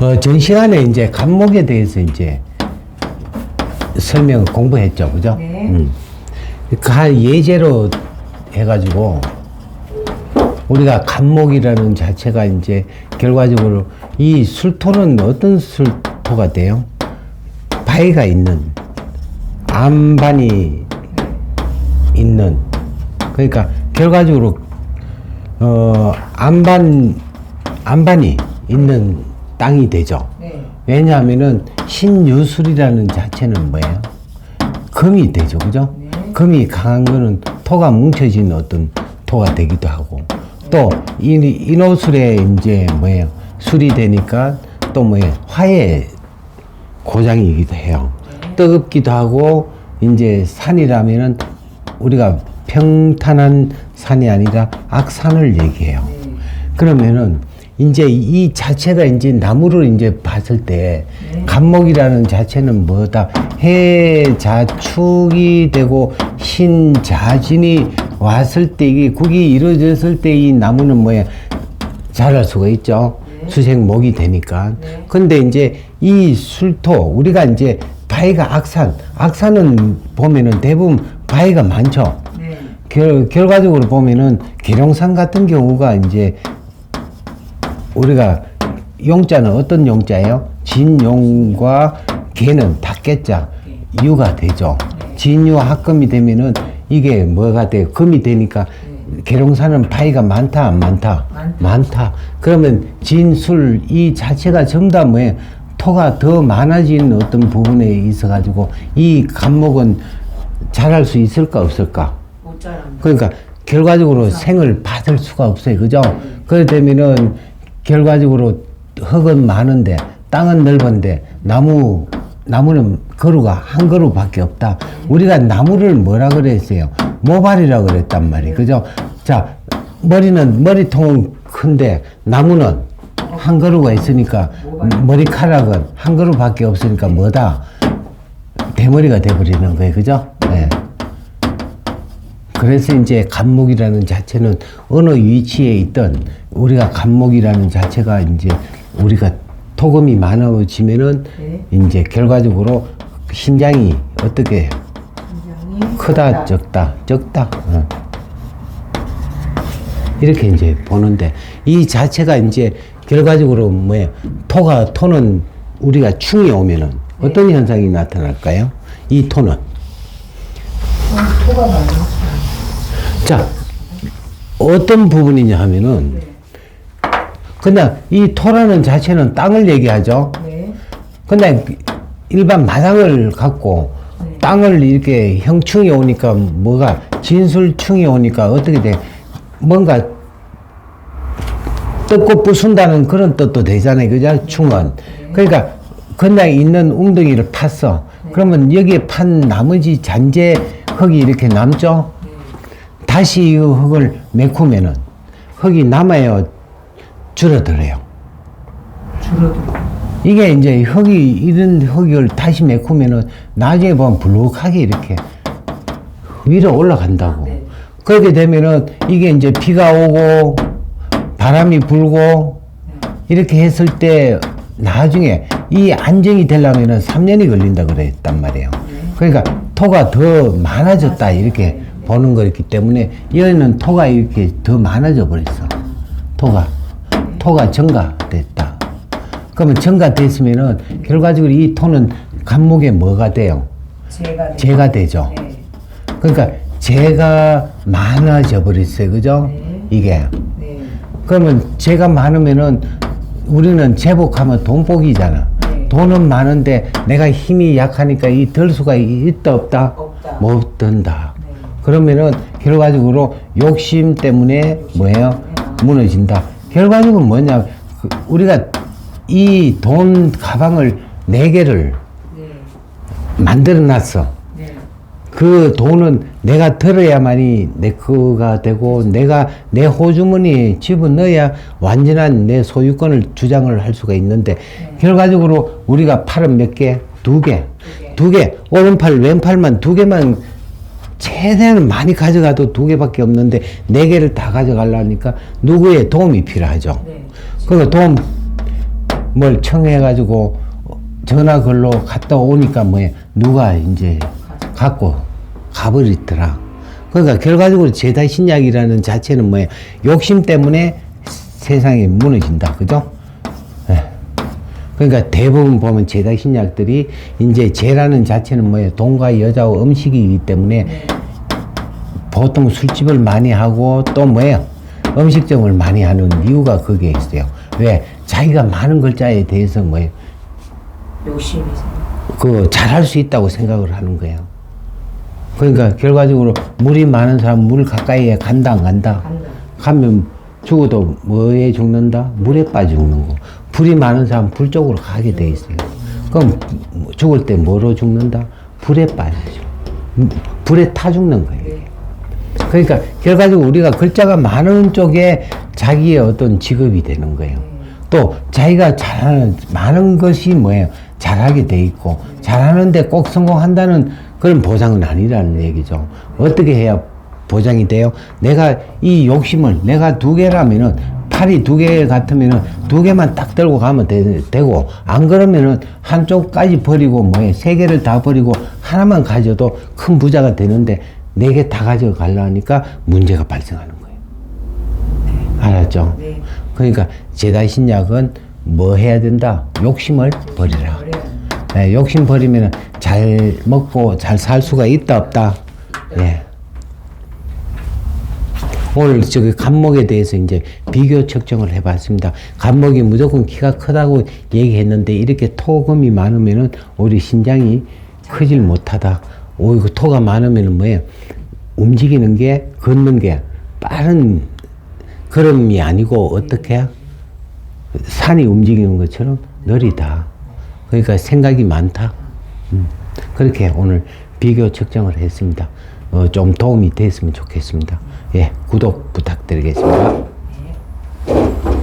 어, 전 시간에 이제 간목에 대해서 이제 설명 공부했죠, 그죠? 네. 음. 그 예제로 해가지고 우리가 간목이라는 자체가 이제 결과적으로 이 술토는 어떤 술토가 돼요? 바위가 있는 암반이 있는 그러니까 결과적으로 어 암반 암반이 있는 땅이 되죠. 네. 왜냐하면은 신유술이라는 자체는 뭐예요? 금이 되죠, 그죠? 네. 금이 강한 거는 토가 뭉쳐진 어떤 토가 되기도 하고 또 이, 인호술에 이제 뭐예요? 술이 되니까 또 뭐예요? 화의 고장이기도 해요. 뜨겁기도 하고 이제 산이라면은 우리가 평탄한 산이 아니라 악산을 얘기해요. 그러면은 이제 이 자체가 이제 나무를 이제 봤을 때 간목이라는 자체는 뭐다 해자축이 되고 신자진이 왔을 때 이게 국이 이루어졌을 때 이 나무는 뭐야 자랄 수가 있죠. 수생목이 되니까. 근데 이제 이 술토 우리가 이제 바위가 악산, 악산은 보면은 대부분 바위가 많죠. 네. 결, 결과적으로 보면은 계룡산 같은 경우가 이제 우리가 용자는 어떤 용자예요? 진용과 개는 닭개자 유가 되죠. 진유 합금이 되면은 이게 뭐가 돼요? 금이 되니까 계룡산은 바위가 많다 안 많다? 많다. 그러면 진술 이 자체가 전부 다 뭐예요? 토가 더 많아진 어떤 부분에 있어 가지고 이 감목은 자랄 수 있을까 없을까? 못 자랍니다. 그러니까 결과적으로 생을 받을 수가 없어요. 그죠? 그렇게 되면은 결과적으로 흙은 많은데 땅은 넓은데 나무 나무는 그루가 한 그루밖에 없다. 우리가 나무를 뭐라 그랬어요? 모발이라 그랬단 말이에요. 그죠? 자, 머리는 머리통은 큰데 나무는 한 그루가 있으니까 머리카락은 한 그루밖에 없으니까 뭐다? 대머리가 돼버리는 거예요. 그죠? 네. 그래서 이제 간목이라는 자체는 어느 위치에 있던 우리가 간목이라는 자체가 이제 우리가 토금이 많아지면은 네. 이제 결과적으로 신장이 어떻게 굉장히 크다 적다 적다 어. 이렇게 이제 보는데 이 자체가 이제 결과적으로 뭐예요 토가 토는 우리가 충이 오면은 어떤 현상이 나타날까요? 이 토는 어, 토가 많아. 자, 어떤 부분이냐 하면은, 그냥 이 토라는 자체는 땅을 얘기하죠. 네. 근데 일반 마당을 갖고 네. 땅을 이렇게 형충이 오니까 뭐가 진술충이 오니까 어떻게 돼? 뭔가 뜯고 부순다는 그런 뜻도 되잖아요. 그죠? 충은. 그러니까 그냥 있는 웅덩이를 팠어. 그러면 여기에 판 나머지 잔재 흙이 이렇게 남죠? 다시 이 흙을 메꾸면은 흙이 남아요? 줄어들어요. 줄어들어. 이게 이제 흙이 이런 흙을 다시 메꾸면은 나중에 보면 불룩하게 이렇게 위로 올라간다고. 네. 그렇게 되면은 이게 이제 비가 오고 바람이 불고 이렇게 했을 때 나중에 이 안정이 되려면은 3년이 걸린다 그랬단 말이에요. 그러니까 토가 더 많아졌다 이렇게 보는 거였기 때문에 여기는 토가 이렇게 더 많아져 버렸어. 토가 토가 증가됐다. 그러면 증가됐으면은 결과적으로 이 토는 간목에 뭐가 돼요? 재가 되죠. 네. 그러니까 재가 많아져 버렸어요. 그죠? 네. 이게. 네. 그러면 재가 많으면은 우리는 제복하면 돈복이잖아. 네. 돈은 많은데 내가 힘이 약하니까 이 들 수가 있다 없다? 없다. 못 든다. 네. 그러면은 결과적으로 욕심 때문에 뭐예요? 무너진다. 결과적으로 뭐냐? 그 우리가 이 돈 가방을 네 개를 네. 만들어 놨어. 네. 그 돈은 내가 들어야만이 내 거가 되고 내가 내 호주머니에 집어넣어야 완전한 내 소유권을 주장을 할 수가 있는데 결과적으로 우리가 팔은 몇 개? 두 개. 두 개. 오른팔, 왼팔만 두 개만 최대한 많이 가져가도 두 개밖에 없는데 네 개를 다 가져가려니까 누구의 도움이 필요하죠. 네. 그러니까 도움 뭘 청해가지고 전화 걸로 갔다 오니까 뭐야 누가 이제 갖고 가버리더라. 그러니까 결과적으로 제다 신약이라는 자체는 뭐야 욕심 때문에 세상이 무너진다. 그죠? 예. 그러니까 대부분 보면 제다 신약들이 이제 제라는 자체는 뭐예요? 돈과 여자와 음식이기 때문에 보통 술집을 많이 하고 또 뭐예요? 음식점을 많이 하는 이유가 그게 있어요. 왜? 자기가 많은 글자에 대해서 뭐예요? 욕심이. 그 잘할 수 있다고 생각을 하는 거예요. 그러니까 결과적으로 물이 많은 사람 물 가까이에 간다 안 간다? 간다. 가면 죽어도 뭐에 죽는다? 물에 빠져 죽는 거. 불이 많은 사람 불 쪽으로 가게 돼 있어요. 그럼 죽을 때 뭐로 죽는다? 불에 빠져죠. 음, 불에 타 죽는 거예요. 네. 그러니까 결과적으로 우리가 글자가 많은 쪽에 자기의 어떤 직업이 되는 거예요. 또 자기가 잘하는 많은 것이 뭐예요? 잘하게 돼 있고 잘하는데 꼭 성공한다는 그런 보장은 아니라는 얘기죠. 어떻게 해야 보장이 돼요? 내가 이 욕심을 내가 두 개라면은 팔이 두 개 같으면은 두 개만 딱 들고 가면 되, 되고 안 그러면은 한쪽까지 버리고 뭐해 세 개를 다 버리고 하나만 가져도 큰 부자가 되는데 네 개 다 가져가려니까 문제가 발생하는 거예요. 알았죠? 네. 그러니까 제다 신약은 뭐 해야 된다? 욕심을 버리라. 네, 욕심 버리면 잘 먹고 잘 살 수가 있다 없다. 예. 오늘 저기 간목에 대해서 이제 비교 측정을 해봤습니다. 간목이 무조건 키가 크다고 얘기했는데 이렇게 토금이 많으면은 우리 신장이 크질 못하다. 오, 이거 토가 많으면은 뭐예요? 움직이는 게 걷는 게 빠른 걸음이 아니고 어떻게 산이 움직이는 것처럼 느리다. 그러니까 생각이 많다. 음. 그렇게 오늘 비교 측정을 했습니다. 어, 좀 도움이 됐으면 좋겠습니다. 예, 구독 부탁드리겠습니다. 네.